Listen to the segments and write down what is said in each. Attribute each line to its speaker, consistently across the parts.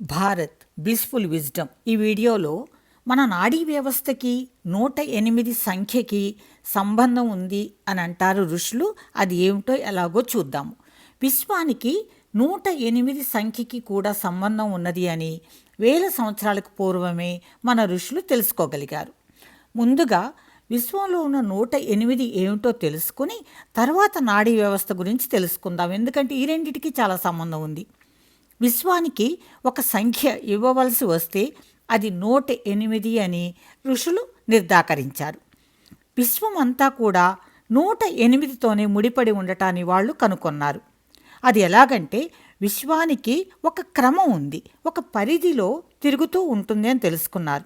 Speaker 1: Bharat blissful wisdom ఈ వీడియోలో మన నాడీ వ్యవస్థకి నూట ఎనిమిది సంఖ్యకి సంబంధం ఉంది అని అంటారు ఋషులు. అది ఏమిటో ఎలాగో చూద్దాము. విశ్వానికి నూట ఎనిమిది సంఖ్యకి కూడా సంబంధం ఉన్నది అని వేల సంవత్సరాలకు పూర్వమే మన ఋషులు తెలుసుకోగలిగారు. ముందుగా విశ్వంలో ఉన్న నూట ఎనిమిది ఏమిటో తెలుసుకుని తర్వాత నాడీ వ్యవస్థ గురించి తెలుసుకుందాం. ఎందుకంటే ఈ రెండింటికి చాలా సంబంధం ఉంది. విశ్వానికి ఒక సంఖ్య ఇవ్వవలసి వస్తే అది నూట ఎనిమిది అని ఋషులు నిర్ధాకరించారు. విశ్వం అంతా కూడా నూట ఎనిమిదితోనే ముడిపడి ఉండటాన్ని వాళ్ళు కనుగొన్నారు. అది ఎలాగంటే విశ్వానికి ఒక క్రమం ఉంది. ఒక పరిధిలో తిరుగుతూ ఉంటుంది అని తెలుసుకున్నారు.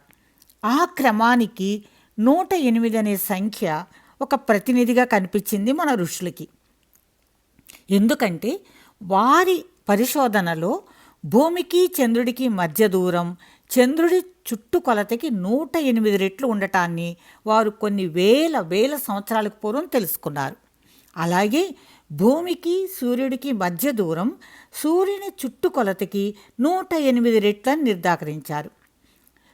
Speaker 1: ఆ క్రమానికి నూట ఎనిమిది అనే సంఖ్య ఒక ప్రతినిధిగా కనిపించింది మన ఋషులకి. ఎందుకంటే వారి పరిశోధనలో భూమికి చంద్రుడికి మధ్య దూరం చంద్రుడి చుట్టుకొలతకి నూట ఎనిమిది రెట్లు ఉండటాన్ని వారు కొన్ని వేల వేల సంవత్సరాలకు పూర్వం తెలుసుకున్నారు. అలాగే భూమికి సూర్యుడికి మధ్య దూరం సూర్యుని చుట్టుకొలతకి నూట ఎనిమిది రెట్లని నిర్ధారించారు.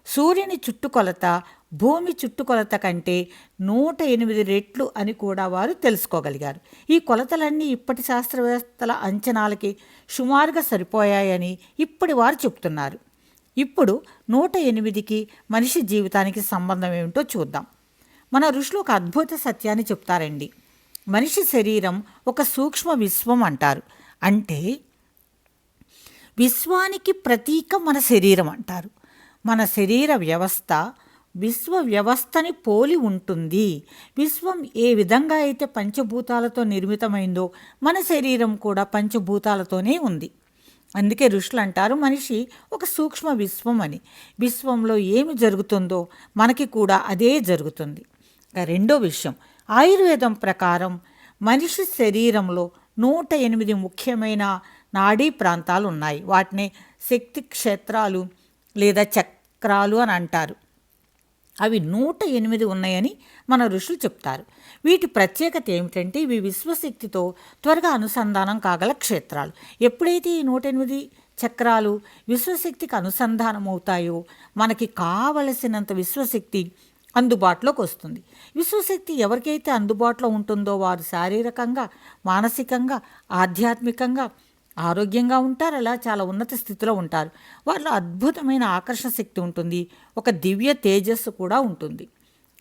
Speaker 1: సూర్యుని చుట్టుకొలత భూమి చుట్టుకొలత కంటే నూట ఎనిమిది రెట్లు అని కూడా వారు తెలుసుకోగలిగారు. ఈ కొలతలన్నీ ఇప్పటి శాస్త్రవేత్తల అంచనాలకి సుమారుగా సరిపోయాయని ఇప్పటి వారు చెప్తున్నారు. ఇప్పుడు నూట ఎనిమిదికి మనిషి జీవితానికి సంబంధం ఏమిటో చూద్దాం. మన ఋషులు ఒక అద్భుత సత్యాన్ని చెప్తారండి. మనిషి శరీరం ఒక సూక్ష్మ విశ్వం అంటారు. అంటే విశ్వానికి ప్రతీక మన శరీరం అంటారు. మన శరీర వ్యవస్థ విశ్వ వ్యవస్థని పోలి ఉంటుంది. విశ్వం ఏ విధంగా అయితే పంచభూతాలతో నిర్మితమైందో మన శరీరం కూడా పంచభూతాలతోనే ఉంది. అందుకే ఋషులు అంటారు మనిషి ఒక సూక్ష్మ విశ్వం అని. విశ్వంలో ఏమి జరుగుతుందో మనకి కూడా అదే జరుగుతుంది. ఇక రెండో విషయం ఆయుర్వేదం ప్రకారం మనిషి శరీరంలో నూట ఎనిమిది ముఖ్యమైన నాడీ ప్రాంతాలు ఉన్నాయి. వాటిని శక్తి క్షేత్రాలు లేదా చక్రాలు అని అంటారు. అవి నూట ఎనిమిది ఉన్నాయని మన ఋషులు చెప్తారు. వీటి ప్రత్యేకత ఏమిటంటే ఇవి విశ్వశక్తితో త్వరగా అనుసంధానం కాగల క్షేత్రాలు. ఎప్పుడైతే ఈ నూట ఎనిమిది చక్రాలు విశ్వశక్తికి అనుసంధానం అవుతాయో మనకి కావలసినంత విశ్వశక్తి అందుబాటులోకి వస్తుంది. విశ్వశక్తి ఎవరికైతే అందుబాటులో ఉంటుందో వారు శారీరకంగా మానసికంగా ఆధ్యాత్మికంగా ఆరోగ్యంగా ఉంటారు అలా చాలా ఉన్నత స్థితిలో ఉంటారు. వారిలో అద్భుతమైన ఆకర్షణ శక్తి ఉంటుంది. ఒక దివ్య తేజస్సు కూడా ఉంటుంది.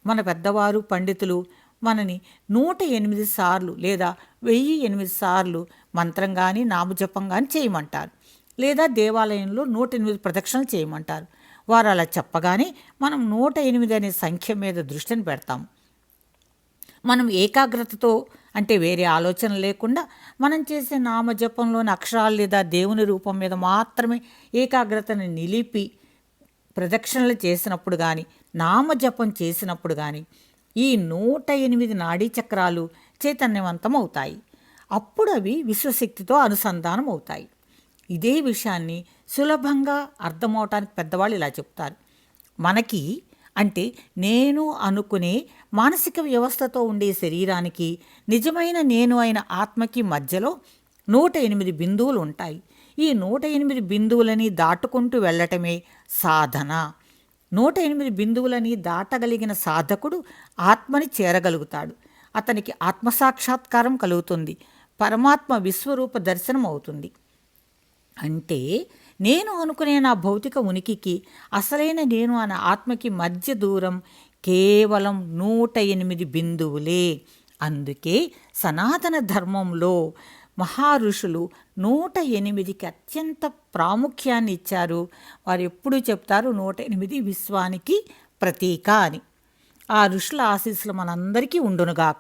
Speaker 1: మన పెద్దవారు పండితులు మనని నూట ఎనిమిది సార్లు లేదా వెయ్యి ఎనిమిది సార్లు మంత్రం కానీ నామజపం కానీ చేయమంటారు. లేదా దేవాలయంలో నూట ఎనిమిది ప్రదక్షిణలు చేయమంటారు. వారు అలా చెప్పగానే మనం నూట ఎనిమిది అనే సంఖ్య మీద దృష్టిని పెడతాం మనం ఏకాగ్రతతో అంటే వేరే ఆలోచన లేకుండా మనం చేసే నామజపంలోని అక్షరాలు లేదా దేవుని రూపం మీద మాత్రమే ఏకాగ్రతను నిలిపి ప్రదక్షిణలు చేసినప్పుడు కానీ నామజపం చేసినప్పుడు కానీ ఈ నూట ఎనిమిది నాడీ చక్రాలు చైతన్యవంతం అవుతాయి అప్పుడు అవి విశ్వశక్తితో అనుసంధానం అవుతాయి ఇదే విషయాన్ని సులభంగా అర్థమవటానికి పెద్దవాళ్ళు ఇలా చెప్తారు. మనకి అంటే నేను అనుకునే మానసిక వ్యవస్థతో ఉండే శరీరానికి నిజమైన నేను అయిన ఆత్మకి మధ్యలో నూట ఎనిమిది బిందువులు ఉంటాయి. ఈ నూట ఎనిమిది బిందువులని దాటుకుంటూ వెళ్ళటమే సాధన. నూట ఎనిమిది బిందువులని దాటగలిగిన సాధకుడు ఆత్మని చేరగలుగుతాడు. అతనికి ఆత్మసాక్షాత్కారం కలుగుతుంది. పరమాత్మ విశ్వరూప దర్శనం అవుతుంది అంటే నేను అనుకునే నా భౌతిక ఉనికికి అసలైన నేను అన్న ఆత్మకి మధ్య దూరం కేవలం నూట ఎనిమిది బిందువులే. అందుకే సనాతన ధర్మంలో మహారుషులు నూట ఎనిమిదికి అత్యంత ప్రాముఖ్యాన్ని ఇచ్చారు. వారు ఎప్పుడూ చెప్తారు నూట ఎనిమిది విశ్వానికి ప్రతీక అని. ఆ ఋషుల ఆశీస్సులు మనందరికీ ఉండునుగాక.